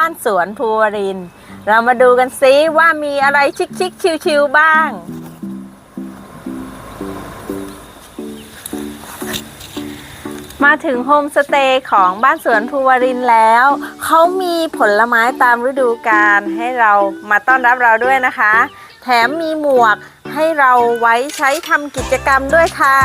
บ้านสวนภูวริน เรามาดูกันซิว่ามีอะไรชิคๆชิวๆบ้าง มาถึงโฮมสเตย์ของบ้านสวนภูวรินแล้ว เขามีผลไม้ตามฤดูกาลให้เรามาต้อนรับเราด้วยนะคะ แถมมีหมวกให้เราไว้ใช้ทำกิจกรรมด้วยค่ะ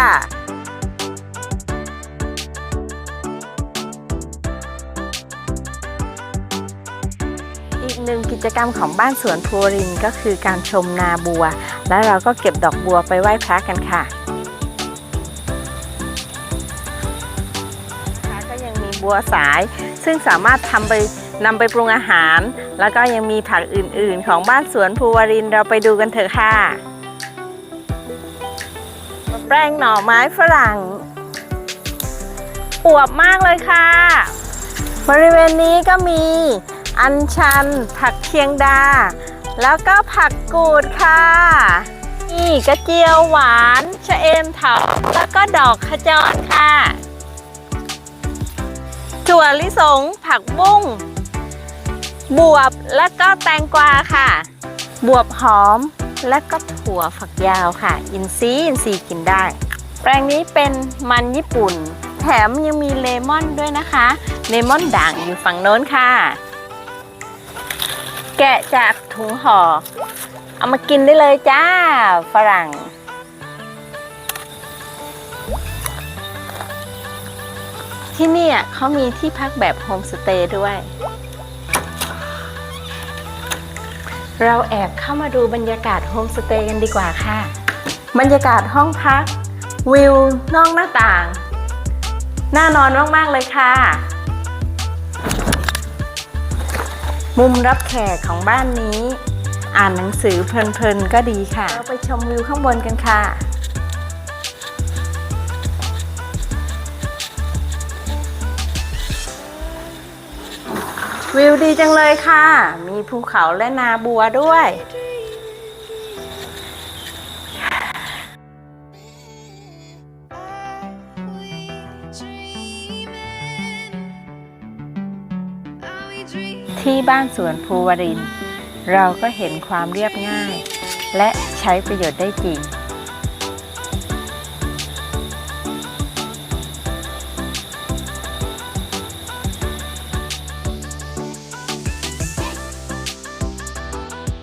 อีกหนึ่งกิจกรรมของบ้านสวนภูวรินก็คือการชมนาบัว แล้วเราก็เก็บดอกบัวไปไหว้พระกันค่ะก็ยังมีบัวสาย ซึ่งสามารถทำไปนำไปปรุงอาหาร แล้วก็ยังมีผักอื่นๆ ของบ้านสวนภูวรินเราไปดูกันเถอะค่ะแปลงหน่อไม้ฝรั่งอวบมากเลยค่ะ บริเวณนี้ก็มี อัญชัน ผักเคียงดา แล้วก็ผักกูดค่ะ นี่กระเจียวหวานชะเอมเถาแล้วก็ดอกขจรค่ะถั่วลิสง ผักบุ้ง บวบแล้วก็แตงกวาค่ะ บวบหอมและก็ถั่วฝักยาวค่ะ อินทรีอินทรีกินได้ แปลงนี้เป็นมันญี่ปุ่น แถมยังมีเลมอนด้วยนะคะ เลมอนด่างอยู่ฝั่งโน้นค่ะ แกะจากถุงห่อ เอามากินได้เลยจ้า ฝรั่ง ที่นี่เขามีที่พักแบบโฮมสเตย์ด้วย เราแอบเข้ามาดูบรรยากาศโฮมสเตย์กันดีกว่าค่ะ บรรยากาศห้องพัก วิวนอกหน้าต่าง น่านอนมาก ๆ เลยค่ะ มุมรับแขกของบ้านนี้ อ่านหนังสือเพลินๆก็ดีค่ะ เราไปชมวิวข้างบนกันค่ะวิวดีจังเลยค่ะ มีภูเขาและนาบัวด้วย ที่บ้านสวนภูวริน เราก็เห็นความเรียบง่าย และใช้ประโยชน์ได้จริง